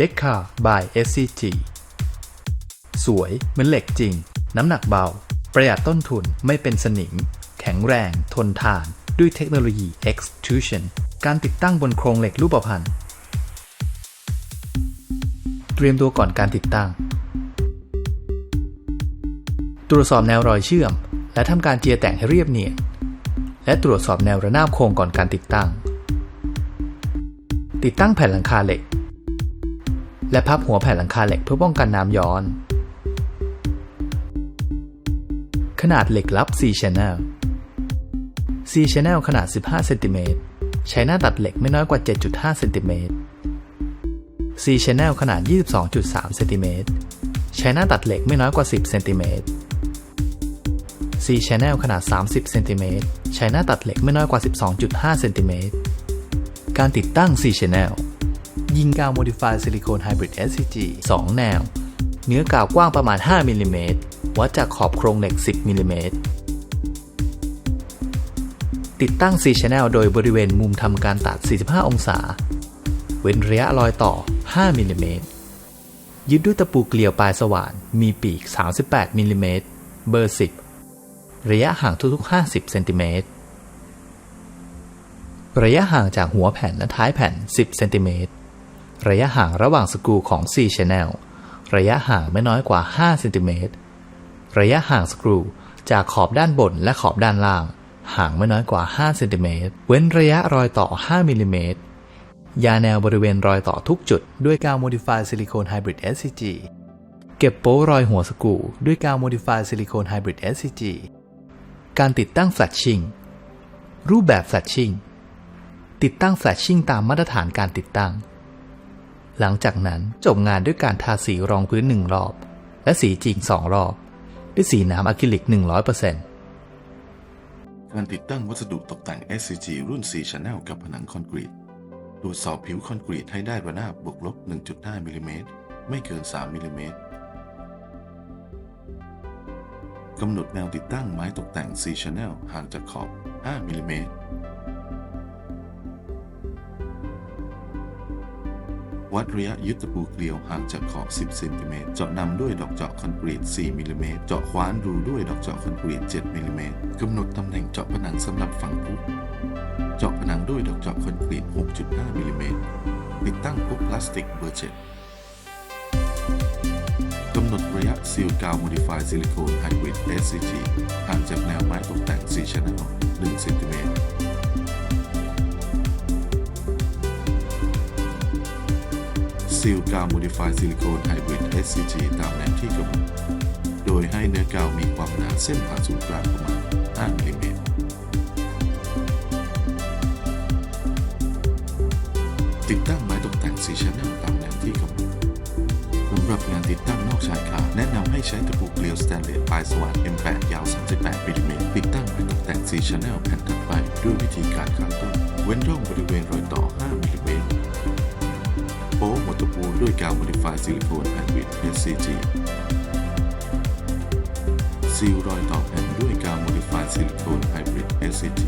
d e c a by SCG สวยเหมือนเหล็กจริง น้ำหนักเบา ประหยัดต้นทุนไม่เป็นสนิม แข็งแรง ทนทาน ด้วยเทคโนโลยี Extrusion การติดตั้งบนโครงเหล็กรูปพรรณเตรียมตัวก่อนการติดตั้ง ตรวจสอบแนวรอยเชื่อม และทำการเจียแต่งให้เรียบเนียน และตรวจสอบแนวระนาบโครงก่อนการติดตั้ง ติดตั้งแผ่นหลังคาเหล็ก และพับหัวแผ่นหลังคาเหล็กเพื่อป้องกันน้ำย้อน ขนาดเหล็กลับ C channel C channel ขนาด 15 เซนติเมตร ใช้หน้าตัดเหล็กไม่น้อยกว่า 7.5 เซนติเมตร C channel ขนาด 22.3 เซนติเมตร ใช้หน้าตัดเหล็กไม่น้อยกว่า 10 เซนติเมตร C channel ขนาด 30 เซนติเมตร ใช้หน้าตัดเหล็กไม่น้อยกว่า 12.5 เซนติเมตร การติดตั้ง C channel ยิงกาว Modified Silicone Hybrid SCG 2 แนว เนื้อกาวกว้างประมาณ 5มิลลิเมตรวัดจากขอบโครงเหล็ก 10มิลลิเมตรติดตั้ง C channel โดยบริเวณมุมทำการตัด 45 องศา เว้นระยะรอยต่อ 5มิลลิเมตรยึดด้วยตะปูเกลียวปลายสว่าน มีปีก 38มิลลิเมตรเบอร์ 10 ระยะห่างทุกๆ 50เซนติเมตรระยะห่างจากหัวแผ่นและท้ายแผ่น 10เซนติเมตร ระยะห่างระหว่างสกรูของ C channel ระยะห่างไม่น้อยกว่า 5 เซนติเมตร ระยะห่างสกรูจากขอบด้านบนและขอบด้านล่าง ห่างไม่น้อยกว่า 5 เซนติเมตร เว้นระยะรอยต่อ 5 มิลลิเมตร ยาแนวบริเวณรอยต่อทุกจุด ด้วยกาว Modified Silicone Hybrid SCG เก็บโป๊รอยหัวสกรูด้วยกาว Modified Silicone Hybrid SCG การติดตั้ง Flashing รูปแบบ Flashing ติดตั้ง Flashing ตามมาตรฐานการติดตั้ง หลังจากนั้นจบงานด้วยการทาสีรองพื้นหนึ่งรอบ และสีจริงสองรอบ ด้วยสีน้ำอะคริลิก 100%การติดตั้งวัสดุตกแต่ง SCG รุ่น 4 Channel กับผนังคอนกรีตตรวจสอบผิวคอนกรีตให้ได้ระนาบบวกลบ 1.5มิลลิเมตรไม่เกิน 3มิลลิเมตรกำหนดแนวติดตั้งไม้ตกแต่ง4 Channel ห่างจากขอบ 5มิลลิเมตร วัดระยะยึดตะปูเกลียวห่างจากขอบ 10 เซนติเมตร เจาะนำด้วยดอกเจาะคอนกรีต 4 มิลลิเมตร เจาะคว้านรูด้วยดอกเจาะคอนกรีต 7 มิลลิเมตร กำหนดตำแหน่งเจาะผนังสำหรับฝังพุเจาะผนังด้วยดอกเจาะคอนกรีต 6.5 มิลลิเมตร ติดตั้งพุพลาสติกเบอร์7กำหนดระยะซีลกาว Modified Silicone Hybrid SCG ห่างจากแนวไม้ตกแต่ง4 Channel 1เซนติเมตร ซีลกาว Modified Silicone Hybrid SCG ตามแนวที่กำหนด โดยให้เนื้อกาวมีความหนาเส้นผ่าศูนย์กลางประมาณ 5มิลลิเมตรติดตั้งไม้ตกแต่ง4 Channel ตามแนวที่กำหนดสำหรับงานติดตั้งนอกชายคาแนะนำให้ใช้ตะปูเกลียวสแตนเลสปลายสว่าน M8 ยาว 38มิลลิเมตรติดตั้งไม้ตกแต่ง4 Channel แผ่นถัดไปด้วยวิธีการข้างต้นเว้นร่องบริเวณรอยต่อ 5มิลลิเมตรโป๊หัวตะ ด้วยกาว Modify Silicone and with SCG ซีลรอยต่อแผ่นด้วยกาว Modify Silicone Hybrid SCG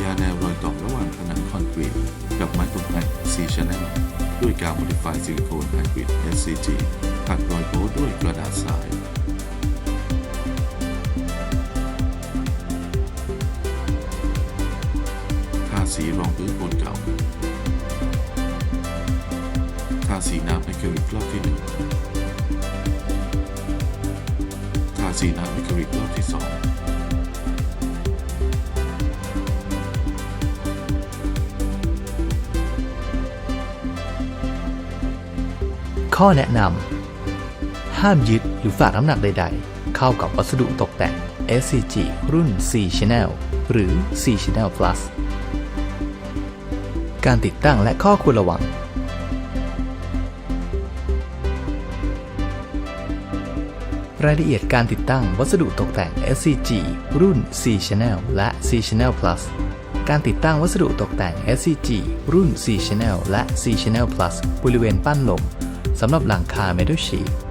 ยาแนวรอยต่อระหว่างผนังคอนกรีตกับไม้ตกแต่งซีชแนลด้วยกาว Modify Silicone Hybrid SCG ขัดรอยโพด้วยกระดาษทราย สีรองพื้นบนเก่า ทาสีน้ำไอคริลิกรอบที่หนึ่งทาสีน้ำไอคริลิกรอบที่สองข้อแนะนำ ห้ามยึดหรือฝากน้ำหนักใด ๆ เข้ากับวัสดุตกแต่ง SCG รุ่น C Channel หรือ C Channel Plus การติดตั้งและข้อควรระวัง รายละเอียดการติดตั้งวัสดุตกแต่ง SCG รุ่น C Channel และ C Channel Plus การติดตั้งวัสดุตกแต่ง SCG รุ่น C Channel และ C Channel Plus บริเวณปั้นลมสำหรับหลังคา Metal Sheet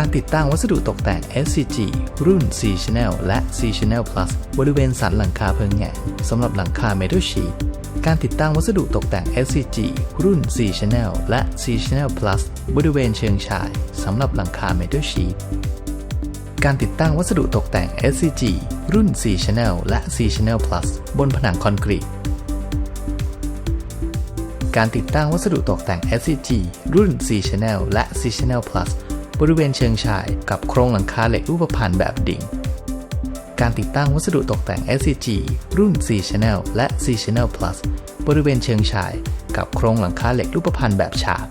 การติดตั้งวัสดุตกแต่ง SCG รุ่น C Channel และ C Channel Plus บริเวณสันหลังคาเพิงแงนสำหรับหลังคา Metal Sheet การติดตั้งวัสดุตกแต่ง SCG รุ่น C Channel และ C Channel Plus บริเวณเชิงชายสำหรับหลังคา Metal Sheet การติดตั้งวัสดุตกแต่ง SCG รุ่น C Channel และ C Channel Plus บนผนังคอนกรีตการติดตั้งวัสดุตกแต่ง SCG รุ่น C Channel และ C Channel Plus บริเวณเชิงชาย กับโครงหลังคาเหล็กรูปพรรณแบบดิ่ง การติดตั้งวัสดุตกแต่ง SCG รุ่น C Channel และ C Channel Plus บริเวณเชิงชาย กับโครงหลังคาเหล็กรูปพรรณแบบฉาก